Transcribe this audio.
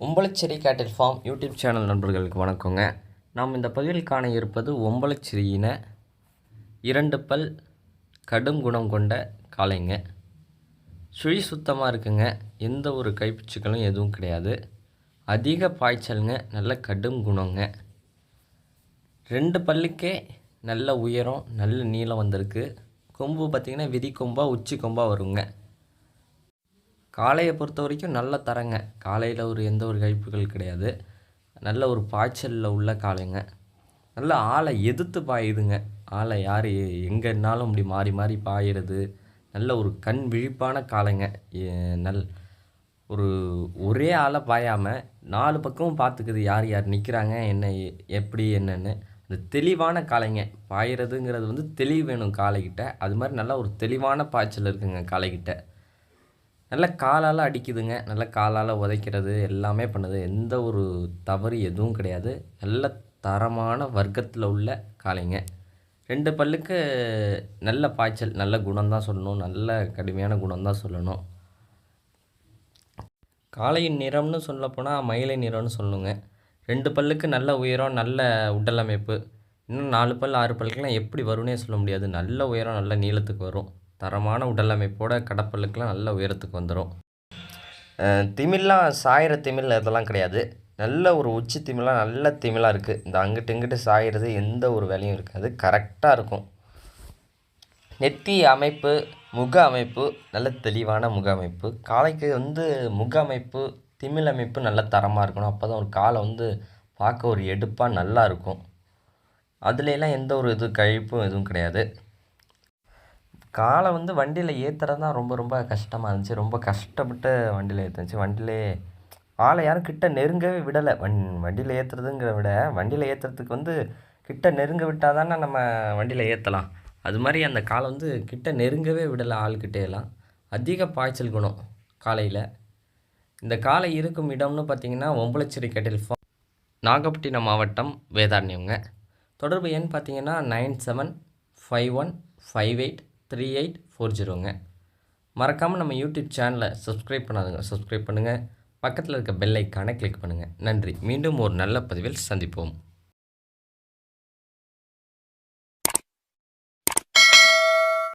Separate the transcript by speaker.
Speaker 1: ஒம்பளச்சேரி கேட்டில் form YouTube channel நண்பர்களுக்கு வணக்கங்க. நாம் இந்த பதிவில் காண இருப்பது ஒம்பளச்சேரியின இரண்டு பல் கடும் குணம் கொண்ட காளைங்க. சுழி சுத்தமாக இருக்குங்க. எந்த ஒரு கைப்பிச்சுக்களும் எதுவும் கிடையாது. அதிக பாய்ச்சலுங்க நல்ல கடும் குணங்க. ரெண்டு பல்லுக்கே நல்ல உயரம் நல்ல நீளம் வந்திருக்கு. கொம்பு பார்த்திங்கன்னா விதி கொம்பாக உச்சி கொம்பாக வருங்க. காளையை பொறுத்த வரைக்கும் நல்ல தரங்க. காலையில் ஒரு எந்த ஒரு கழிப்புகள் கிடையாது. நல்ல ஒரு பாய்ச்சலில் உள்ள காளைங்க. நல்ல ஆளை எதிர்த்து பாயுதுங்க. ஆளை யார் எங்கேனாலும் அப்படி மாறி மாறி பாயிறது. நல்ல ஒரு கண் விழிப்பான காளைங்க. நல் ஒரு ஒரே ஆளை பாயாமல் நாலு பக்கமும் பார்த்துக்குது யார் யார் நிற்கிறாங்க என்ன எப்படி என்னென்னு. அந்த தெளிவான காளைங்க. பாயிறதுங்கிறது வந்து தெளிவு வேணும் காளைக்கிட்ட அது மாதிரி நல்ல ஒரு தெளிவான பாய்ச்சல் இருக்குங்க காளைக்கிட்ட நல்ல காலால் அடிக்குதுங்க. நல்ல காலால் உதைக்கிறது எல்லாமே பண்ணுது. எந்த ஒரு தவறு எதுவும் கிடையாது. நல்ல தரமான வர்க்கத்தில் உள்ள காளைங்க. ரெண்டு பல்லுக்கு நல்ல பாய்ச்சல் நல்ல குணம்தான் சொல்லணும். நல்ல கடுமையான குணம் தான் சொல்லணும். காளையின் நிறம்னு சொல்லப்போனால் மயிலை நிறம்னு சொல்லணுங்க ரெண்டு பல்லுக்கு நல்ல உயரம் நல்ல உடல் அமைப்பு இன்னும் நாலு பல் ஆறு பல்லுக்கெல்லாம் எப்படி வரும்னே சொல்ல முடியாது. நல்ல உயரம் நல்ல நீளத்துக்கு வரும். தரமான உடல் அமைப்போட கடப்பல்லுக்கெல்லாம் நல்ல உயரத்துக்கு வந்துடும் திமில்லாம் சாயிற திமிழ் இதெல்லாம் கிடையாது. நல்ல ஒரு உச்சி திமிழாக நல்ல திமிலாக இருக்குது இந்த அங்கிட்டு இங்கிட்டு சாயிறது எந்த ஒரு வேலையும் இருக்காது. கரெக்டாக இருக்கும். நெத்தி அமைப்பு முக அமைப்பு நல்ல தெளிவான முக அமைப்பு. காலைக்கு வந்து முக அமைப்பு திமில் அமைப்பு நல்ல தரமாக இருக்கணும். அப்போ தான் ஒரு காலை வந்து பார்க்க ஒரு எடுப்பாக நல்லா இருக்கும். அதுலலாம் எந்த ஒரு இது கழிப்பும் எதுவும் கிடையாது. காலை வந்து வண்டியில் ஏற்றுறது தான் ரொம்ப ரொம்ப கஷ்டமாக இருந்துச்சு. ரொம்ப கஷ்டப்பட்டு வண்டியில் ஏற்றுச்சு வண்டியிலே ஆளை யாரும் கிட்ட நெருங்கவே விடலை. வண் வண்டியில் ஏற்றுறதுங்கிற விட வண்டியில் ஏற்றுறதுக்கு வந்து கிட்ட நெருங்க விட்டால் தானே நம்ம வண்டியில் ஏற்றலாம் அது மாதிரி அந்த காலை வந்து கிட்ட நெருங்கவே விடலை ஆள்கிட்டேலாம் அதிக பாய்ச்சல் குணம் காலையில். இந்த காலை இருக்கும் இடம்னு பார்த்திங்கன்னா ஒம்பளச்சேரி கேட்டில் ஃபார்ம் நாகப்பட்டினம் மாவட்டம் வேதாரண்யங்க தொடர்பு எண் பார்த்தீங்கன்னா nine seven five one five eight three eight four ஜீரோங்க. மறக்காமல் நம்ம யூடியூப் சேனலை சப்ஸ்கிரைப் பண்ணாதுங்க சப்ஸ்கிரைப் பண்ணுங்கள் பக்கத்தில் இருக்க பெல் ஐக்கானை கிளிக் பண்ணுங்கள் நன்றி. மீண்டும் ஒரு நல்ல பதிவில் சந்திப்போம்.